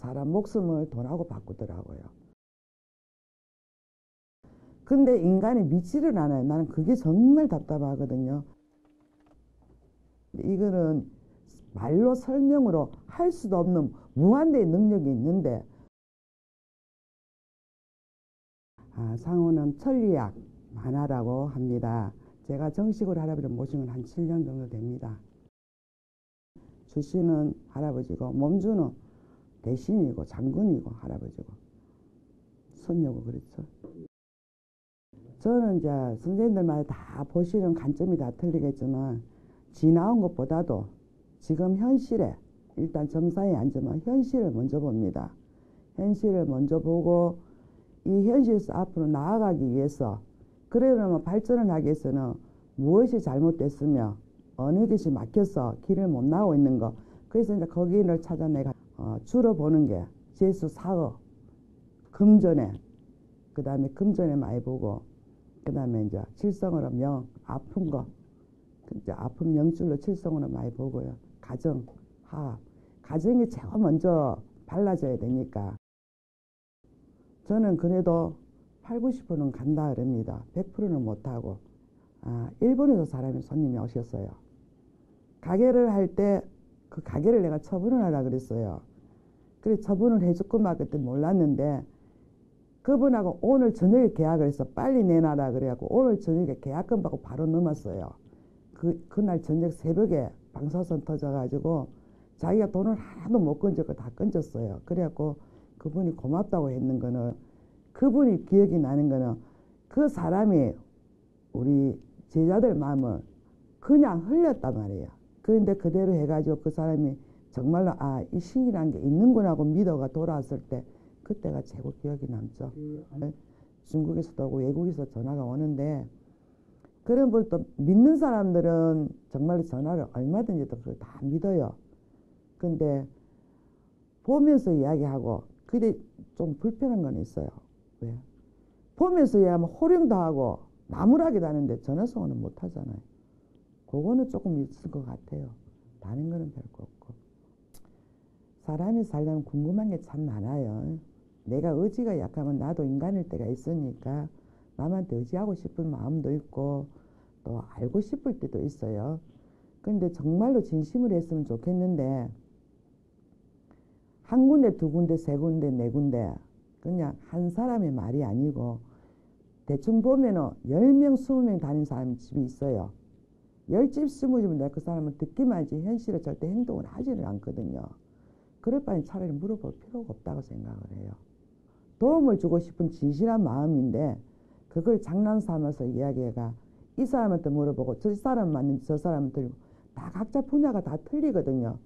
사람 목숨을 돈하고 바꾸더라고요. 근데 인간이 믿지를 않아요. 나는 그게 정말 답답하거든요. 이거는 말로 설명으로 할 수도 없는 무한대의 능력이 있는데 아, 상호는 천리약 만화라고 합니다. 제가 정식으로 할아버지를 모신 건 한 7년 정도 됩니다. 주씨는 할아버지고 몸주는 대신이고 장군이고 할아버지고 손녀고 그렇죠. 저는 이제 선생님들마다 다 보시는 관점이 다 틀리겠지만 지나온 것보다도 지금 현실에 일단 점사에 앉으면 현실을 먼저 봅니다. 현실을 먼저 보고 이 현실에서 앞으로 나아가기 위해서 그러려면 발전을 하기 위해서는 무엇이 잘못됐으며 어느 것이 막혀서 길을 못 나오고 있는 거 그래서 이제 거기를 찾아 내가 어, 주로 보는 게 재수 사업 금전에 그 다음에 금전에 많이 보고 그 다음에 이제 칠성으로 명 아픈 거 이제 아픈 명줄로 칠성으로 많이 보고요 가정 화합 가정이 제일 먼저 발라져야 되니까 저는 그래도 8, 90%는 간다 그럽니다. 100%는 못하고 아, 일본에서 사람이 손님이 오셨어요. 가게를 할때 그 가게를 내가 처분을 하라 그랬어요. 그래 처분을 해줬구만 그때 몰랐는데 그분하고 오늘 저녁에 계약을 해서 빨리 내놔라 그래갖고 오늘 저녁에 계약금 받고 바로 넘었어요. 그, 그날 저녁 새벽에 방사선 터져가지고 자기가 돈을 하나도 못 건졌고 다 건졌어요. 그래갖고 그분이 고맙다고 했는 거는 그분이 기억이 나는 거는 그 사람이 우리 제자들 마음을 그냥 흘렸단 말이에요. 그런데 그대로 해가지고 그 사람이 정말로 아, 이 신이라는 게 있는구나 하고 믿어가 돌아왔을 때 그때가 최고 기억이 남죠. 네. 중국에서도 오고 외국에서 전화가 오는데 그런 걸 또 믿는 사람들은 정말 전화를 얼마든지 그걸 다 믿어요. 근데 보면서 이야기하고 그게 좀 불편한 건 있어요. 왜? 보면서 이야기하면 호령도 하고 나무라기도 하는데 전화성은 못 하잖아요. 그거는 조금 있을 것 같아요. 다른 거는 별거 없고. 사람이 살려면 궁금한 게 참 많아요. 내가 의지가 약하면 나도 인간일 때가 있으니까 남한테 의지하고 싶은 마음도 있고 또 알고 싶을 때도 있어요. 근데 정말로 진심을 했으면 좋겠는데 한 군데, 두 군데, 세 군데, 네 군데 그냥 한 사람의 말이 아니고 대충 보면은 10명, 20명 다니는 사람 집이 있어요. 10집, 20집은 내가 그 사람은 듣기만 하지 현실에 절대 행동을 하지를 않거든요. 그럴 바엔 차라리 물어볼 필요가 없다고 생각을 해요. 도움을 주고 싶은 진실한 마음인데 그걸 장난 삼아서 이야기해가 이 사람한테 물어보고 저 사람 맞는지 저 사람한테 다 각자 분야가 다 틀리거든요.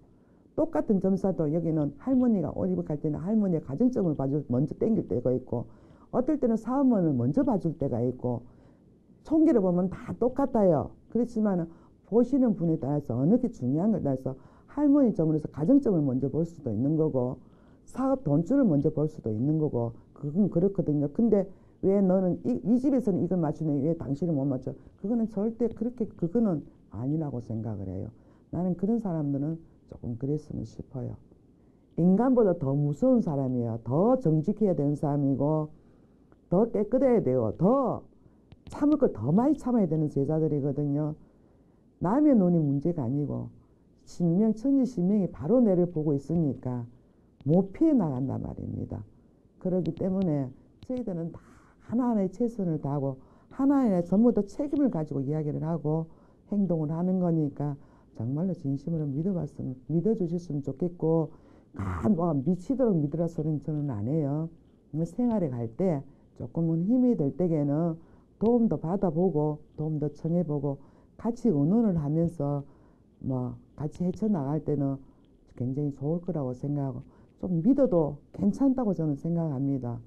똑같은 점사도 여기는 할머니가 옷 입을 갈 때는 할머니의 가정점을 봐줄 먼저 땡길 때가 있고 어떨 때는 사업원을 먼저 봐줄 때가 있고 총기를 보면 다 똑같아요. 그렇지만 보시는 분에 따라서 어느 게 중요한 걸 따라서 할머니 점으로서 가정점을 먼저 볼 수도 있는 거고 사업 돈줄을 먼저 볼 수도 있는 거고 그건 그렇거든요. 근데 왜 너는 이, 이 집에서는 이걸 맞추네 왜 당신은 못 맞춰? 그거는 절대 그렇게 그거는 아니라고 생각을 해요. 나는 그런 사람들은 조금 그랬으면 싶어요. 인간보다 더 무서운 사람이에요. 더 정직해야 되는 사람이고 더 깨끗해야 되고 더 참을 거더 많이 참아야 되는 제자들이거든요. 남의 눈이 문제가 아니고 신명, 천지 신명이 바로 내를 보고 있으니까 못 피해 나간단 말입니다. 그렇기 때문에 저희들은 다 하나하나의 최선을 다하고 하나하나의 전부 다 책임을 가지고 이야기를 하고 행동을 하는 거니까 정말로 진심으로 믿어봤으면 믿어주셨으면 좋겠고 아, 뭐 미치도록 믿으라 소리는 저는 안 해요. 뭐 생활에 갈 때 조금은 힘이 될 때에는 도움도 받아보고 도움도 청해보고 같이 의논을 하면서 뭐 같이 헤쳐나갈 때는 굉장히 좋을 거라고 생각하고 좀 믿어도 괜찮다고 저는 생각합니다.